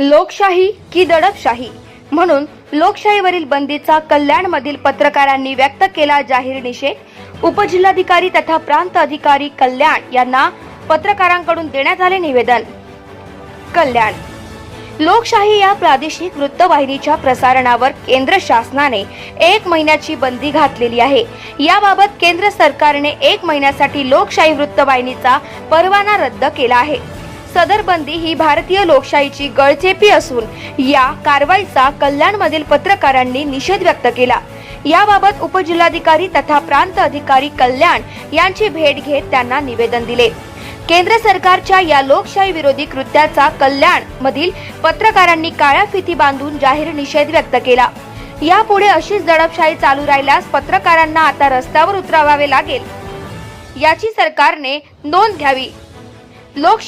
लोकशाही की दडपशाही? म्हणून लोकशाहीवरील बंदीचा कल्याणमधील पत्रकारांनी व्यक्त केला जाहीर निषेध. उपजिल्हाधिकारी तथा प्रांत अधिकारी कल्याण यांना पत्रकारांकडून देण्यात आले निवेदन. कल्याण. लोकशाही या प्रादेशिक वृत्तवाहिनीच्या प्रसारणावर केंद्र शासनाने एक महिन्याची बंदी घातलेली आहे. याबाबत केंद्र सरकारने एक महिन्यासाठी लोकशाही वृत्तवाहिनीचा परवाना रद्द केला आहे. सदर बंदी ही भारतीय लोकशाहीची गळचेपी असून या कारवाईचा कल्याणमधील पत्रकारांनी निषेध व्यक्त केला. याबाबत उपजिल्हाधिकारी तथा प्रांत अधिकारी कल्याण यांची भेट घेत त्यांना निवेदन दिले. केंद्र सरकारच्या या लोकशाही विरोधी कृत्याचा कल्याण मधील पत्रकारांनी काळ्या फिती बांधून जाहीर निषेध व्यक्त केला. यापुढे अशीच दडपशाही चालू राहिल्यास पत्रकारांना आता रस्त्यावर उतरावावे लागेल. याची सरकारने नोंद घ्यावी. लोक